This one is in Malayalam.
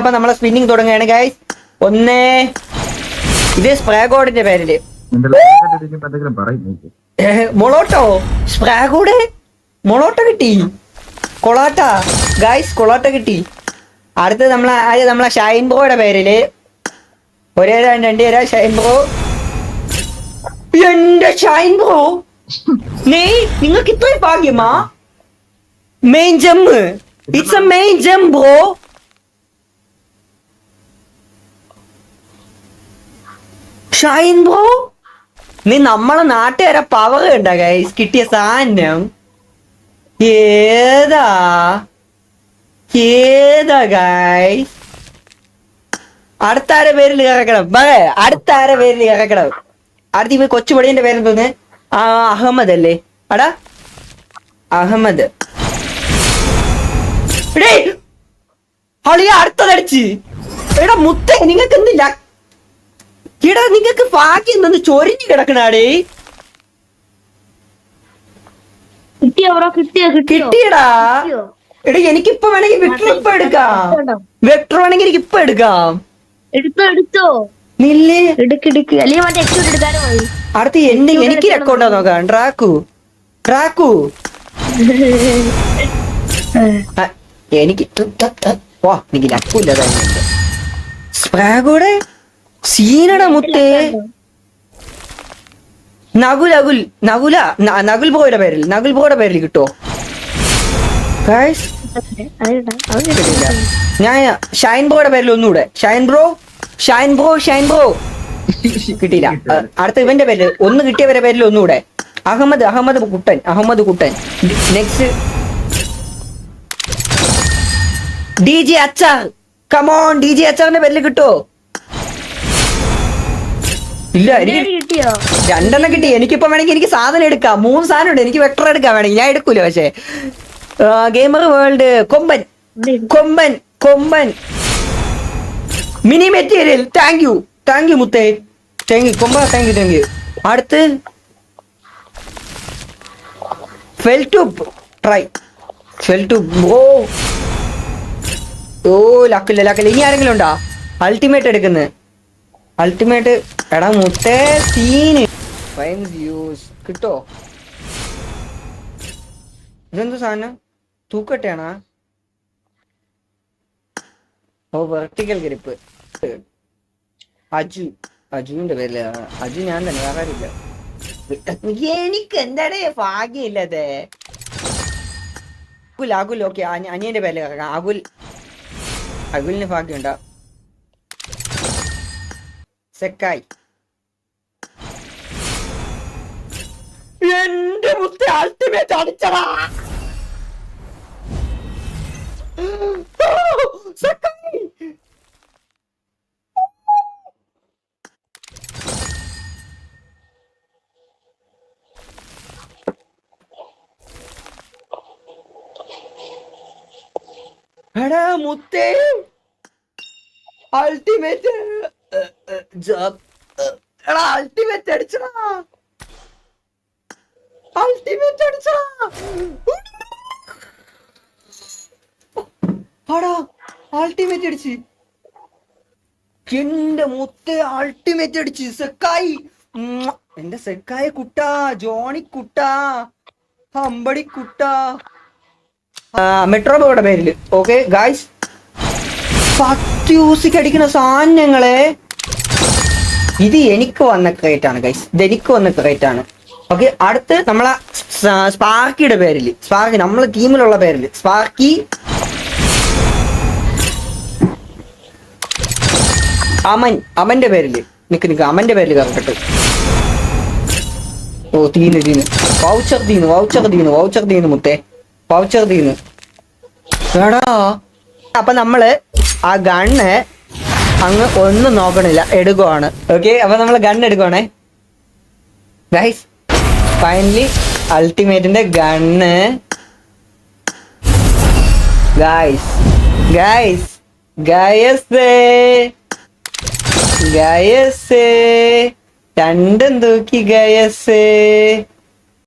അപ്പൊ നമ്മളെ സ്പിന്നിങ് തുടങ്ങുകയാണ് ഗൈസ് ഒന്ന് ഇത് സ്പ്രാഗോഡിന്റെ പേരിൽ. മൊളോട്ടോ സ്പ്രാഗോഡ് മൊളോട്ടോ കിട്ടി. കൊളാട്ട. ഗൈസ് കൊളാട്ട കിട്ടി. അടുത്തത് നമ്മളെ ആദ്യം നമ്മളെ ഷൈൻ ബ്രോയുടെ പേരിൽ. ഒരേ രണ്ട് പേരാ ഷൈൻ ബ്രോ എന്റെ ഷൈൻ ബ്രോ നീ നിങ്ങൾക്ക് ഇത്രയും ഭാഗ്യമാ? Main jam it's a main jam bro Shine bro നീ നമ്മളെ നാട്ടുകാരെ പവർ കണ്ട ഗൈസ് കിട്ടിയ സാധനം. ഏതാ? ഏതാ ഗൈസ് അടുത്ത ആരെ പേരിൽ ഇറക്കണം? മകേ അടുത്ത ആരെ പേരിൽ ഇറക്കണം? അടുത്ത ഇപ്പൊ കൊച്ചുപടിയന്റെ പേരെന്തോന്ന് ആ അഹമ്മദ് അല്ലേ? അടാ അഹമ്മദ്. അളിയ അടുത്തതടിച്ച് എടാ മുത്തേ നിങ്ങൾക്ക് എന്തില്ല എടാ നിങ്ങക്ക് ഭാഗ്യം നിന്ന് ചൊരിഞ്ഞു കിടക്കണാടേ. കിട്ടിയടാ. എടാ എനിക്കിപ്പൊ വേണമെങ്കിൽ വെക്ടർ ഇപ്പൊ എടുക്കാം. വെക്ടർ വേണമെങ്കിൽ എനിക്ക് ഇപ്പൊ എടുക്കാം. എടുത്തോ എടുത്തോ. നില്ലേ. അല്ലെങ്കിൽ മറ്റേ എടുക്കാനും അടുത്ത് എന്റെ എനിക്ക് റെക്കോർഡാ നോക്കാം. ട്രാക്കു ട്രാക്കു എനിക്ക് വാ എനിക്ക് ലക്കൂല്ല സ്പ്രാഗോടെ? സീനടാ മുത്തേ. നകുൽ അകുൽ നകുല ന- നകുൽ ബോയുടെ പേരിൽ നകുൽ ബോയുടെ പേരിൽ കിട്ടോ? ഞാൻ ഷൈൻ ബ്രോയുടെ പേരിൽ ഒന്നുകൂടെ. Shine bro Shine bro Shine bro. കിട്ടിയില്ല. അടുത്ത ഇവന്റെ പേരിൽ ഒന്ന് കിട്ടിയവരുടെ പേരിൽ ഒന്നുകൂടെ. Ahmed Ahmed Kuttan Ahmed Kuttan. Next D J Achar come on D J അച്ചാറിന്റെ പേരിൽ കിട്ടോ? ഇല്ല എനിക്ക് രണ്ടെണ്ണം കിട്ടി. എനിക്കിപ്പോ വേണമെങ്കിൽ എനിക്ക് സാധനം എടുക്കാം. മൂന്ന് സാധനം ഉണ്ട്. എനിക്ക് വെക്ടർ എടുക്കാം വേണമെങ്കിൽ. ഞാൻ എടുക്കൂല പക്ഷേ. ഗെയിമർ വേൾഡ് കൊമ്പൻ. കൊമ്പൻ കൊമ്പൻ. Mini material thank you thank you മുത്തേ. താങ്ക് യു കൊമ്പ താങ്ക് യു താങ്ക് യു അടുത്ത്. Fail to try fail to ഓ. ഓ ലക്കില്ല ലക്കില്ല. ഇനി ആരെങ്കിലും ഉണ്ടോ? അൾട്ടിമേറ്റ് എടുക്കുന്നത് അൾട്ടിമേറ്റ് എടാ മുത്തേ സീന്. ഫൈൻസ് യൂസ് കിട്ടോ? ഇതെന്ത് സാധനം? തൂക്കട്ടെയാണാ? ഓ വെർട്ടിക്കൽ ഗ്രിപ്പ് അജു. അജുവിന്റെ പേരിൽ. അജു ഞാൻ തന്നെ വേറെ ആരുമില്ല. എനിക്ക് എന്താടേ ഭാഗ്യമില്ലത്? അകുൽ അകുൽ ഓക്കെ അനിയന്റെ പേരിൽ കിടക്കാം അകുൽ. അകുലിന് ഭാഗ്യമുണ്ടോ? സെക്കായി. എന്റെ മുത്ത അൾട്ടിമേറ്റ് അടിച്ചടാ സെക്കായി എടാ മുത്തേ അൾട്ടിമേറ്റ് എടാ അൾട്ടിമേറ്റ് അടിച്ചടാ അൾട്ടിമേറ്റ് അടിച്ചാ ആടാ അൾട്ടിമേറ്റ് അടിച്ച്. എന്റെ മുത്തേ അൾട്ടിമേറ്റ് അടിച്ച് സെക്കായി. എന്റെ സെക്കായ കുട്ടാ ജോണി കുട്ടാ അമ്പടി കുട്ടാ. മെട്രോ ബോയുടെ പേരിൽ. Okay guys. പത്ത് യൂസിക്ക് അടിക്കുന്ന സാധനങ്ങളെ. ഇത് എനിക്ക് വന്ന ക്രേറ്റ് ഗൈസ് ഇത് എനിക്ക് വന്ന ക്രേറ്റ് ഓക്കെ അടുത്ത് നമ്മളെ സ്പാർക്കിയുടെ പേരിൽ. സ്പാർക്കി നമ്മളെ ടീമിലുള്ള പേരിൽ. സ്പാർക്കി. അമൻ അമന്റെ പേരിൽ. നിക്ക് നിക്ക് അമന്റെ പേരിൽ കറക്കട്ടെ. ഓ തീന് തീന് വൗച്ചർ തീന് വൗച്ചർ തീന് വൗച്ചർ തീന് മുത്തേ. വൗച്ചർ തീന് എടാ. അപ്പൊ നമ്മൾ ആ ഗണ്ണ് അങ്ങ് ഒന്നും നോക്കണില്ല. എടുക്കുവാണ്. ഓക്കെ അപ്പൊ നമ്മൾ ഗണ്ണ് എടുക്കുവാണേ. ഗൈസ് ഫൈനലി അൾട്ടിമേറ്റിന്റെ ഗണ്ണ് ഗായ്സ് ഗായ്സ് ഗായസേ ഗായസേ രണ്ടും തൂക്കി ഗയസ്